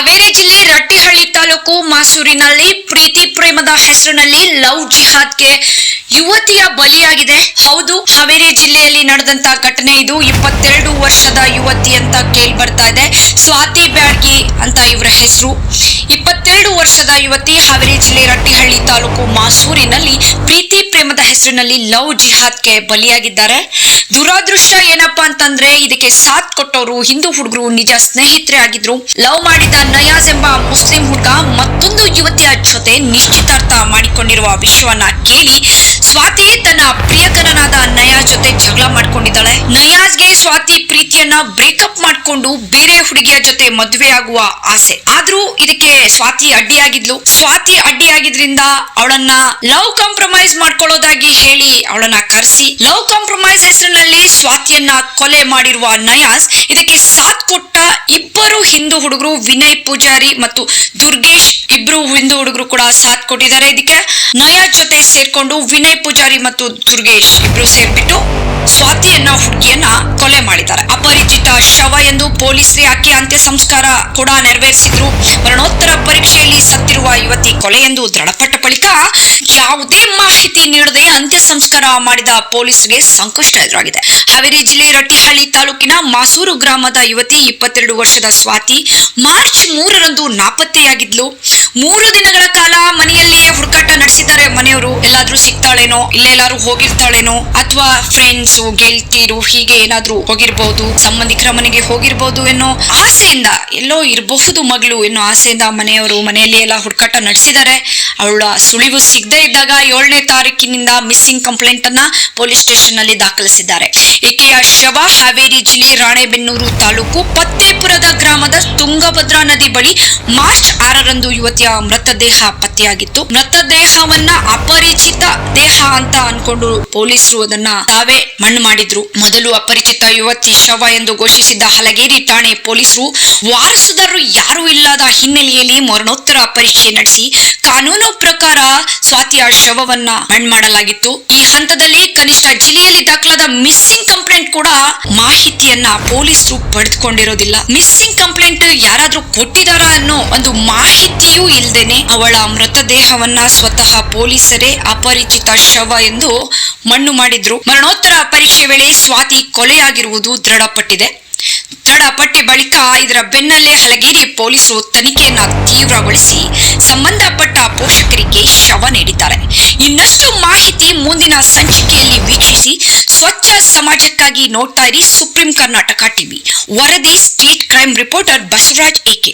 ಹಾವೇರಿ ಜಿಲ್ಲೆ ರಟ್ಟಿಹಳ್ಳಿ ತಾಲೂಕು ಮಾಸೂರಿನಲ್ಲಿ ಪ್ರೀತಿ ಪ್ರೇಮದ ಹೆಸರಿನಲ್ಲಿ ಲವ್ ಜಿಹಾದ್ಗೆ ಯುವತಿಯ ಬಲಿಯಾಗಿದೆ. ಹೌದು, ಹಾವೇರಿ ಜಿಲ್ಲೆಯಲ್ಲಿ ನಡೆದಂತ ಘಟನೆ ಇದು. ಇಪ್ಪತ್ತೆರಡು ವರ್ಷದ ಯುವತಿ ಅಂತ ಕೇಳಿ ಬರ್ತಾ ಇದೆ. ಸ್ವಾತಿ ಬ್ಯಾಡ್ಗಿ ಅಂತ ಇವರ ಹೆಸರು. ಇಪ್ಪತ್ತೆರಡು ವರ್ಷದ ಯುವತಿ ಹಾವೇರಿ ಜಿಲ್ಲೆ ರಟ್ಟಿಹಳ್ಳಿ ತಾಲೂಕು ಮಾಸೂರಿನಲ್ಲಿ ಪ್ರೀತಿ ಪ್ರೇಮದ ಹೆಸರಿನಲ್ಲಿ ಲವ್ ಜಿಹಾದ್ಗೆ ಬಲಿಯಾಗಿದ್ದಾರೆ. ದುರಾದೃಷ್ಟ ಏನಪ್ಪಾ ಅಂತಂದ್ರೆ ಇದಕ್ಕೆ ಸಾಥ್ ಕೊಟ್ಟವರು ಹಿಂದೂ ಹುಡುಗರು, ನಿಜ ಸ್ನೇಹಿತರೆ ಆಗಿದ್ರು. ಲವ್ ಮಾಡಿದ ನಯಾಜ್ ಎಂಬ ಮುಸ್ಲಿಂ ಹುಡುಗ ಮತ್ತೊಂದು ಯುವತಿಯ ಜೊತೆ ನಿಶ್ಚಿತಾರ್ಥ ಮಾಡಿಕೊಂಡಿರುವ ವಿಷಯವನ್ನ ಕೇಳಿ ಸ್ವಾತಿ ತನ್ನ ಪ್ರಿಯಕರನಾದ ನಯಾಜ್ ಜೊತೆ ಜಗಳ ಮಾಡ್ಕೊಂಡಿದ್ದಾಳೆ. ನಯಾಜ್ಗೆ ಸ್ವಾತಿ ಪ್ರೀತಿಯನ್ನ ಬ್ರೇಕಪ್ ಮಾಡ್ಕೊಂಡು ಬೇರೆ ಹುಡುಗಿಯ ಜೊತೆ ಮದುವೆ ಆಗುವ ಆಸೆ. ಆದ್ರೂ ಇದಕ್ಕೆ ಸ್ವಾತಿ ಅಡ್ಡಿಯಾಗಿದ್ಲು. ಸ್ವಾತಿ ಅಡ್ಡಿಯಾಗಿದ್ರಿಂದ ಅವಳನ್ನ ಲವ್ ಕಾಂಪ್ರಮೈಸ್ ಮಾಡ್ಕೊಳ್ಳೋದಾಗಿ ಹೇಳಿ ಅವಳನ್ನ ಕರೆಸಿ ಲವ್ ಕಾಂಪ್ರಮೈಸ್ ಹೆಸರಿನಲ್ಲಿ ಸ್ವಾತಿಯನ್ನ ಕೊಲೆ ಮಾಡಿರುವ ನಯಾಸ್ ಇದಕ್ಕೆ ಸಾಥ್ ಕೊಟ್ಟ ಇಬ್ಬರು ಹಿಂದೂ ಹುಡುಗರು ವಿನಯ್ ಪೂಜಾರಿ ಮತ್ತು ದುರ್ಗೇಶ್ ಇಬ್ರು ಹಿಂದೂ ಹುಡುಗರು ಕೂಡ ಸಾಥ್ ಕೊಟ್ಟಿದ್ದಾರೆ. ಇದಕ್ಕೆ ನಯಾಸ್ ಜೊತೆ ಸೇರ್ಕೊಂಡು ವಿನಯ್ ಪೂಜಾರಿ ಮತ್ತು ದುರ್ಗೇಶ್ ಇಬ್ರು ಸೇರ್ಬಿಟ್ಟು ಸ್ವಾತಿಯನ್ನ, ಹುಡುಗಿಯನ್ನ ಕೊಲೆ ಮಾಡಿದ್ದಾರೆ. ಅಪರಿಚಿತ ಶವ ಎಂದು ಪೊಲೀಸರೇ ಆಕೆ ಅಂತ್ಯ ಸಂಸ್ಕಾರ ಕೂಡ ನೆರವೇರಿಸಿದ್ರು? ಮರಣೋತ್ತರ ಪರೀಕ್ಷೆಯಲ್ಲಿ ಸತ್ತಿರುವ ಯುವತಿ ಕೊಲೆ ಎಂದು ದೃಢಪಟ್ಟ ಬಳಿಕ ಯಾವುದೇ ಮಾಹಿತಿ ನೀಡದೆ ಅಂತ್ಯ ಸಂಸ್ಕಾರ ಮಾಡಿದ ಪೊಲೀಸರಿಗೆ ಸಂಕಷ್ಟ ಎದುರಾಗಿದೆ. ಹಾವೇರಿ ಜಿಲ್ಲೆ ರಟ್ಟಿಹಳ್ಳಿ ತಾಲೂಕಿನ ಮಾಸೂರು ಗ್ರಾಮದ ಯುವತಿ ಇಪ್ಪತ್ತೆರಡು ವರ್ಷದ ಸ್ವಾತಿ ಮಾರ್ಚ್ ಮೂರರಂದು ನಾಪತ್ತೆಯಾಗಿದ್ಲು. ಮೂರು ದಿನಗಳ ಕಾಲ ಮನೆಯಲ್ಲಿಯೇ ಹುಡುಕಾಟ ನಡೆಸಿದ್ದಾರೆ ಮನೆಯವರು. ಎಲ್ಲಾದ್ರೂ ಸಿಗ್ತಾಳೇನೋ ಎಲ್ಲಾರು ಹೋಗಿರ್ತಾಳೇನೋ, ಅಥವಾ ಫ್ರೆಂಡ್ಸ್ ಗೆಲ್ತೀರು ಹೀಗೆ ಏನಾದ್ರೂ ಹೋಗಿರ್ಬಹುದು ಸಂಬಂಧಿಕರ ಮನೆಗೆ ಹೋಗಿರ್ಬಹುದು ಎನ್ನೋ ಆಸೆಯಿಂದ ಎಲ್ಲೋ ಇರಬಹುದು ಮಗಳು ಎನ್ನೋ ಆಸೆಯಿಂದ ಮನೆಯವರು ಮನೆಯಲ್ಲಿ ಎಲ್ಲ ಹುಡುಕಾಟ ನಡೆಸಿದ್ದಾರೆ. ಅವಳ ಸುಳಿವು ಸಿಗದೆ ಇದ್ದಾಗ ಏಳನೇ ತಾರೀಕಿನಿಂದ ಮಿಸ್ಸಿಂಗ್ ಕಂಪ್ಲೇಂಟ್ ಅನ್ನ ಪೊಲೀಸ್ ಸ್ಟೇಷನ್ನಲ್ಲಿ ದಾಖಲಿಸಿದ್ದಾರೆ. ಈಕೆಯ ಶವ ಹಾವೇರಿ ಜಿಲ್ಲೆ ರಾಣೆಬೆನ್ನೂರು ತಾಲೂಕು ಪತ್ತೇಪುರದ ಗ್ರಾಮದ ತುಂಗಭದ್ರಾ ನದಿ ಬಳಿ ಮಾರ್ಚ್ ಆರರಂದು ಯುವತಿಯ ಮೃತದೇಹ ಪತ್ತೆಯಾಗಿತ್ತು. ಮೃತದೇಹವನ್ನ ಅಪರಿಚಿತ ದೇಹ ಅಂತ ಅನ್ಕೊಂಡು ಪೊಲೀಸರು ಅದನ್ನ ತಾವೇ ಮಣ್ಣು ಮಾಡಿದ್ರು. ಮೊದಲು ಅಪರಿಚಿತ ಯುವತಿ ಶವ ಎಂದು ಘೋಷಿಸಿದ್ದ ಹಲಗೇರಿ ಠಾಣೆ ಪೊಲೀಸರು ವಾರಸುದಾರರು ಯಾರೂ ಇಲ್ಲದ ಹಿನ್ನೆಲೆಯಲ್ಲಿ ಮರಣೋತ್ತರ ಪರೀಕ್ಷೆ ನಡೆಸಿ ಕಾನೂನು ಪ್ರಕಾರ ಸ್ವಾತಿಯ ಶವವನ್ನ ಮಣ್ಣು ಮಾಡಲಾಗಿತ್ತು. ಈ ಹಂತದಲ್ಲಿ ಕನಿಷ್ಠ ಜಿಲ್ಲೆಯಲ್ಲಿ ದಾಖಲಾದ ಮಿಸ್ಸಿಂಗ್ ಕಂಪ್ಲೇಂಟ್ ಕೂಡ ಮಾಹಿತಿಯನ್ನ ಪೊಲೀಸರು ಪಡೆದುಕೊಂಡಿರೋದಿಲ್ಲ. ಮಿಸ್ಸಿಂಗ್ ಕಂಪ್ಲೇಂಟ್ ಯಾರಾದ್ರೂ ಕೊಟ್ಟಿದಾರ ಅನ್ನೋ ಒಂದು ಮಾಹಿತಿಯೂ ಇಲ್ದೇನೆ ಅವಳ ಮೃತದೇಹವನ್ನ ಸ್ವತಃ ಪೊಲೀಸರೇ ಅಪರಿಚಿತ ಶವ ಎಂದು ಮಣ್ಣು ಮಾಡಿದ್ರು. ಮರಣೋತ್ತರ ಪರೀಕ್ಷೆ ವೇಳೆ ಸ್ವಾತಿ ಕೊಲೆಯಾಗಿರುವುದು ದೃಢಪಟ್ಟಿದೆ. ದೃಢಪಟ್ಟ ಬಳಿಕ ಇದರ ಬೆನ್ನಲ್ಲೇ ಹಲಗೇರಿ ಪೊಲೀಸರು ತನಿಖೆಯನ್ನ ತೀವ್ರಗೊಳಿಸಿ, ಸಂಬಂಧಪಟ್ಟ ಪೋಷಕರಿಗೆ ಶವ ನೀಡಿದ್ದಾರೆ. ಇನ್ನಷ್ಟು ಮಾಹಿತಿ ಮುಂದಿನ ಸಂಚಿಕೆಯಲ್ಲಿ ವೀಕ್ಷಿಸಿ. ಸ್ವಚ್ಛ ಸಮಾಜಕ್ಕಾಗಿ ನೋಡ್ತಾ ಇರಿ ಸುಪ್ರೀಂ ಕರ್ನಾಟಕ ಟಿವಿ. ವರದಿ, state crime reporter Basavaraj AK.